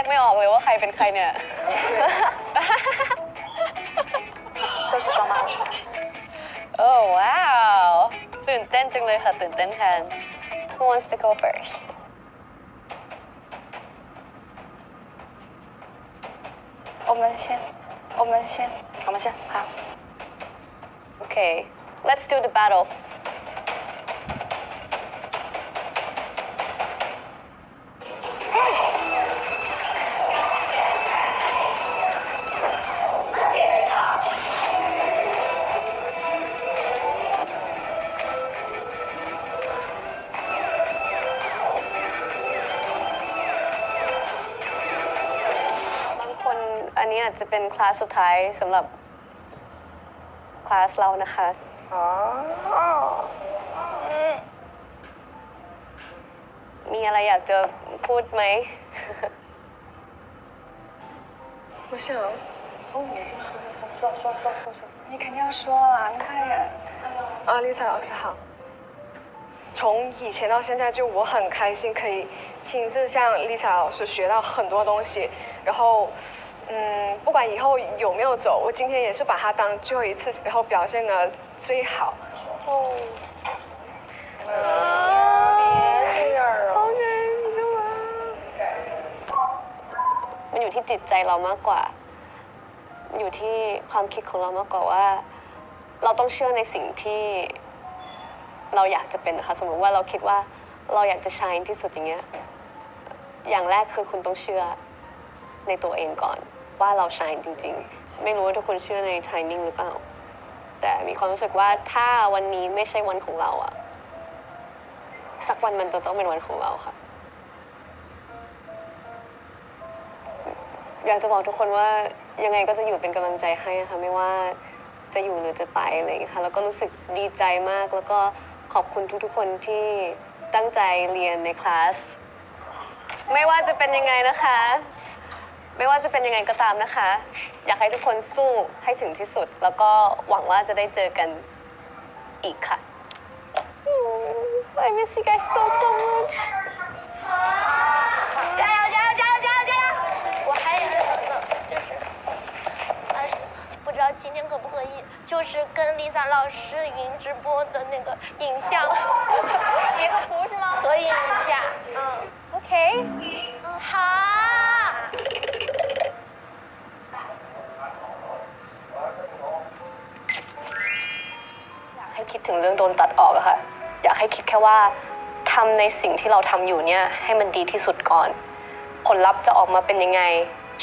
กไม่ออกเลยว่าใครเป็นใครเนี่ย 都是帮忙。 โอ้ว้าวตื่นเต้นจังเลยค่ะ ตื่นเต้นแทน Who wants to go first 我们先，我们先，我们先好。 Okay let's do the battle นอันนี้อาจจะเป็นคลาสสุดท้ายสำหรับคลาสเรานะคะ มีอะไรอยากจะพูดไหม 不是。哦，你说说说说说说说，你肯定要说了，你快点。啊，丽彩老师好。从以前到现在，就我很开心可以亲自向丽彩老师学到很多东西，然后， 嗯，不管以后有没有走，我今天也是把它当最后一次，然后表现的最好。哦。别这样啊！ มันอยู่ที่จิตใจเรามากกว่า อยู่ที่ความคิดของเรามากกว่าว่า เราต้องเชื่อในสิ่งที่เราอยากจะเป็นนะคะ สมมติว่าเราคิดว่าเราอยากจะชายที่สุดอย่างเงี้ย อย่างแรกคือคุณต้องเชื่อในตัวเองก่อน ว่าเราชายจริง ๆ ไม่รู้ว่าทุกคนเชื่อในไทมิ่งหรือเปล่า แต่มีความรู้สึกว่าถ้าวันนี้ไม่ใช่วันของเราอะสักวันมันจะต้องเป็นวันของเราค่ะ อยากจะบอกทุกคนว่ายังไงก็จะอยู่เป็นกำลังใจให้ค่ะไม่ว่าจะอยู่หรือจะไปอะไรอย่างเงี้ยค่ะแล้วก็รู้สึกดีใจมาก แล้วก็ขอบคุณทุกๆคนที่ตั้งใจเรียนในคลาส ไม่ว่าจะเป็นยังไงนะคะ ไม่ว่าจะเป็นยังไงก็ตามนะคะ อยากให้ทุกคนสู้ให้ถึงที่สุด แล้วก็หวังว่าจะได้เจอกันอีกค่ะ I miss you guys so so much 加油加油加油加油加油！我还有什么？就是，呃，不知道今天可不可以，就是跟 Lisa 老师云直播的那个影像截个图是吗？合影一下。嗯 OK 嗯，好。 คิดถึงเรื่องโดนตัดออกอะค่ะ อยากให้คิดแค่ว่าทำในสิ่งที่เราทำอยู่เนี่ยให้มันดีที่สุดก่อน ผลลัพธ์จะออกมาเป็นยังไง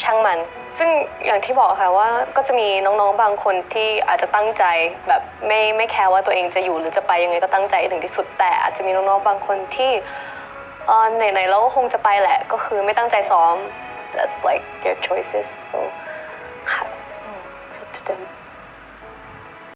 ช่างมัน ซึ่งอย่างที่บอกค่ะว่าก็จะมีน้องๆบางคนที่อาจจะตั้งใจแบบไม่ไม่แคร์ว่าตัวเองจะอยู่หรือจะไปยังไงก็ตั้งใจให้ถึงที่สุด แต่อาจจะมีน้องๆบางคนที่เออไหนๆเราก็คงจะไปแหละ ก็คือไม่ตั้งใจซ้อม that's like their choices so ค่ะ it's up to them